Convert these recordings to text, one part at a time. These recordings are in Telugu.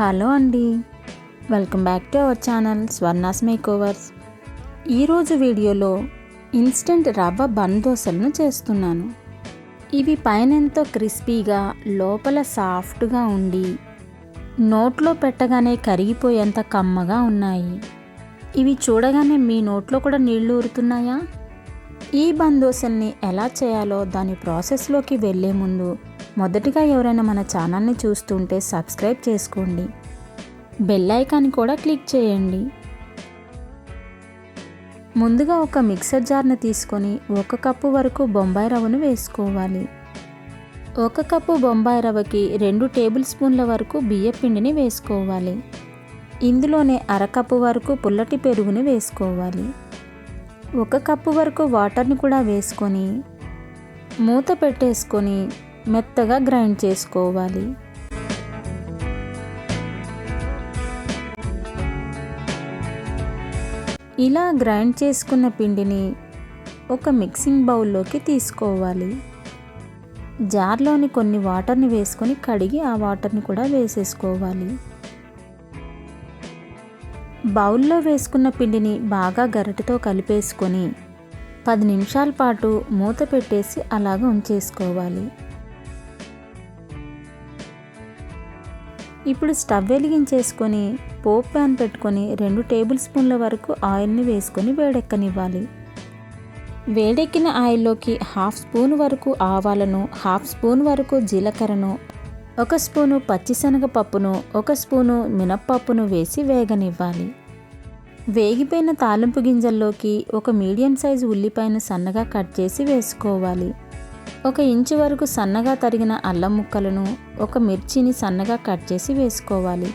హలో అండి. Welcome back to our channel Swarna's makeovers. ఈరోజు వీడియోలో ఇన్స్టెంట్ రవ్వ బన్ దోశలను చేస్తున్నాను. ఇవి పైన ఎంతో క్రిస్పీగా లోపల సాఫ్ట్గా ఉండి నోట్లో పెట్టగానే కరిగిపోయేంత కమ్మగా ఉన్నాయి. ఇవి చూడగానే మీ నోట్లో కూడా నీళ్ళు ఊరుతున్నాయా? ఈ బందోసల్ని ఎలా చేయాలో దాని ప్రాసెస్లోకి వెళ్ళే ముందు మొదటిగా ఎవరైనా మన ఛానల్ని చూస్తుంటే సబ్స్క్రైబ్ చేసుకోండి. బెల్ ఐకాన్ కూడా క్లిక్ చేయండి. ముందుగా ఒక మిక్సర్ జార్ని తీసుకొని ఒక కప్పు వరకు బొంబాయి రవ్వను వేసుకోవాలి. ఒక కప్పు బొంబాయి రవ్వకి రెండు టేబుల్ స్పూన్ల వరకు బియ్యపిండిని వేసుకోవాలి. ఇందులోనే అరకప్పు వరకు పుల్లటి పెరుగుని వేసుకోవాలి. ఒక కప్పు వరకు వాటర్ని కూడా వేసుకొని మూత పెట్టేసుకొని మెత్తగా గ్రైండ్ చేసుకోవాలి. ఇలా గ్రైండ్ చేసుకున్న పిండిని ఒక మిక్సింగ్ బౌల్లోకి తీసుకోవాలి. జార్లోని కొన్ని వాటర్ని వేసుకొని కడిగి ఆ వాటర్ని కూడా వేసేసుకోవాలి. బౌల్లో వేసుకున్న పిండిని బాగా గరిటతో కలిపేసుకొని పది నిమిషాల పాటు మూత పెట్టేసి అలాగ ఉంచేసుకోవాలి. ఇప్పుడు స్టవ్ వెలిగించేసుకొని పోప్ ప్యాన్ పెట్టుకొని రెండు టేబుల్ స్పూన్ల వరకు ఆయిల్ని వేసుకొని వేడెక్కనివ్వాలి. వేడెక్కిన ఆయిల్లోకి హాఫ్ స్పూన్ వరకు ఆవాలను హాఫ్ స్పూన్ వరకు జీలకర్రను ఒక స్పూను పచ్చిశనగపప్పును ఒక స్పూను మినప్పప్పును వేసి వేగనివ్వాలి. వేగిపోయిన తాలింపు గింజల్లోకి ఒక మీడియం సైజు ఉల్లిపాయను సన్నగా కట్ చేసి వేసుకోవాలి. ఒక ఇంచు వరకు సన్నగా తరిగిన అల్లం ముక్కలను ఒక మిర్చిని సన్నగా కట్ చేసి వేసుకోవాలి.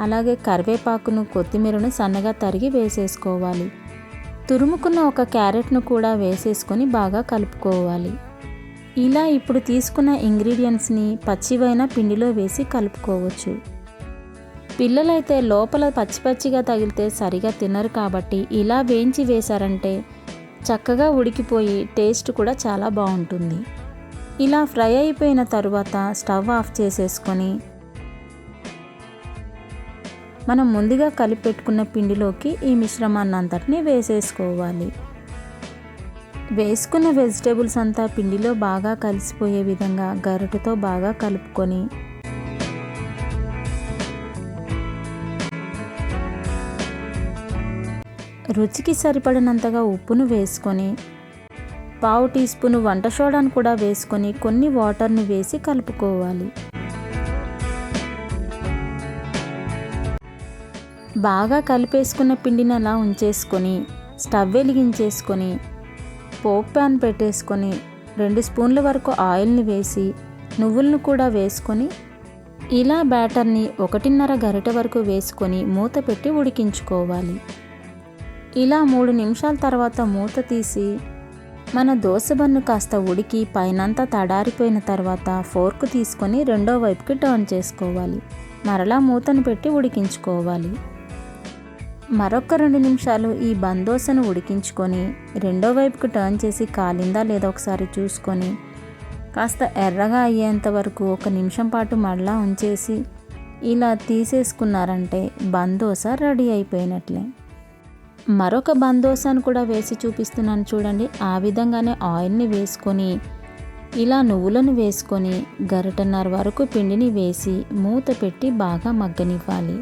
అలాగే కరివేపాకును కొత్తిమీరను సన్నగా తరిగి వేసేసుకోవాలి. తురుముకున్న ఒక క్యారెట్ను కూడా వేసేసుకొని బాగా కలుపుకోవాలి. ఇలా ఇప్పుడు తీసుకున్న ఇంగ్రీడియంట్స్ని పచ్చివైన పిండిలో వేసి కలుపుకోవచ్చు. పిల్లలైతే లోపల పచ్చి పచ్చిగా తగిలితే సరిగా తినరు కాబట్టి ఇలా వేయించి వేశారంటే చక్కగా ఉడికిపోయి టేస్ట్ కూడా చాలా బాగుంటుంది. ఇలా ఫ్రై అయిపోయిన తరువాత స్టవ్ ఆఫ్ చేసేసుకొని మనం ముందుగా కలిపెట్టుకున్న పిండిలోకి ఈ మిశ్రమాన్ని అంతటిని వేసేసుకోవాలి. వేసుకున్న వెజిటేబుల్స్ అంతా పిండిలో బాగా కలిసిపోయే విధంగా గరిటతో బాగా కలుపుకొని రుచికి సరిపడినంతగా ఉప్పును వేసుకొని పావు టీ స్పూన్ వంట సోడాను కూడా వేసుకొని కొన్ని వాటర్ని వేసి కలుపుకోవాలి. బాగా కలిపేసుకున్న పిండిని అలా ఉంచేసుకొని స్టవ్ వెలిగించేసుకొని పోప్ ప్యాన్ పెట్టేసుకొని రెండు స్పూన్ల వరకు ఆయిల్ని వేసి నువ్వులను కూడా వేసుకొని ఇలా బ్యాటర్ని ఒకటిన్నర గరిట వరకు వేసుకొని మూత పెట్టి ఉడికించుకోవాలి. ఇలా మూడు నిమిషాల తర్వాత మూత తీసి మన దోశబన్ను కాస్త ఉడికి పైనంతా తడారిపోయిన తర్వాత ఫోర్క్ తీసుకొని రెండో వైపుకి టర్న్ చేసుకోవాలి. మరలా మూతను పెట్టి ఉడికించుకోవాలి. మరొక రెండు నిమిషాలు ఈ బందోసను ఉడికించుకొని రెండో వైపుకి టర్న్ చేసి కాలిందా లేదా ఒకసారి చూసుకొని కాస్త ఎర్రగా అయ్యేంత వరకు ఒక నిమిషం పాటు మరలా ఉంచేసి ఇలా తీసేసుకున్నారంటే బందోస రెడీ అయిపోయినట్లే. మరొక బందోసాను కూడా వేసి చూపిస్తున్నాను చూడండి. ఆ విధంగానే ఆయిల్ని వేసుకొని ఇలా నువ్వులను వేసుకొని గరిటన్నర వరకు పిండిని వేసి మూత పెట్టి బాగా మగ్గనివ్వాలి.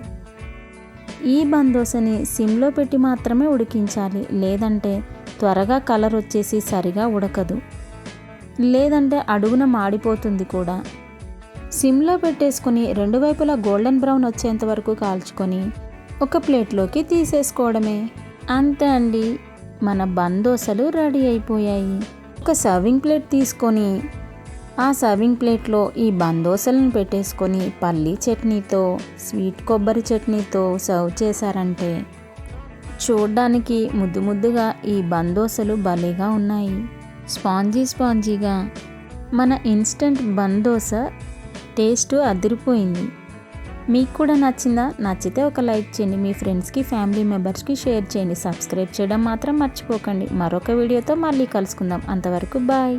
ఈ బందోసని సిమ్లో పెట్టి మాత్రమే ఉడికించాలి. లేదంటే త్వరగా కలర్ వచ్చేసి సరిగా ఉడకదు. లేదంటే అడుగున మాడిపోతుంది కూడా. సిమ్లో పెట్టేసుకొని రెండు వైపులా గోల్డెన్ బ్రౌన్ వచ్చేంత వరకు కాల్చుకొని ఒక ప్లేట్లోకి తీసేసుకోవడమే. అంతే అండి. మన బందోసలు రెడీ అయిపోయాయి. ఒక సర్వింగ్ ప్లేట్ తీసుకొని ఆ సర్వింగ్ ప్లేట్లో ఈ బందోసలను పెట్టేసుకొని పల్లీ చట్నీతో స్వీట్ కొబ్బరి చట్నీతో సర్వ్ చేశారంటే చూడ్డానికి ముద్దు ముద్దుగా ఈ బందోసలు భలేగా ఉన్నాయి. స్పాంజీ స్పాంజీగా మన ఇన్స్టంట్ బందోస టేస్ట్ అదిరిపోయింది. మీకు కూడా నచ్చిందా? నచ్చితే ఒక లైక్ చేయండి. మీ ఫ్రెండ్స్కి ఫ్యామిలీ మెంబర్స్కి షేర్ చేయండి. సబ్స్క్రైబ్ చేయడం మాత్రం మర్చిపోకండి. మరొక వీడియోతో మళ్ళీ కలుసుకుందాం. అంతవరకు బాయ్.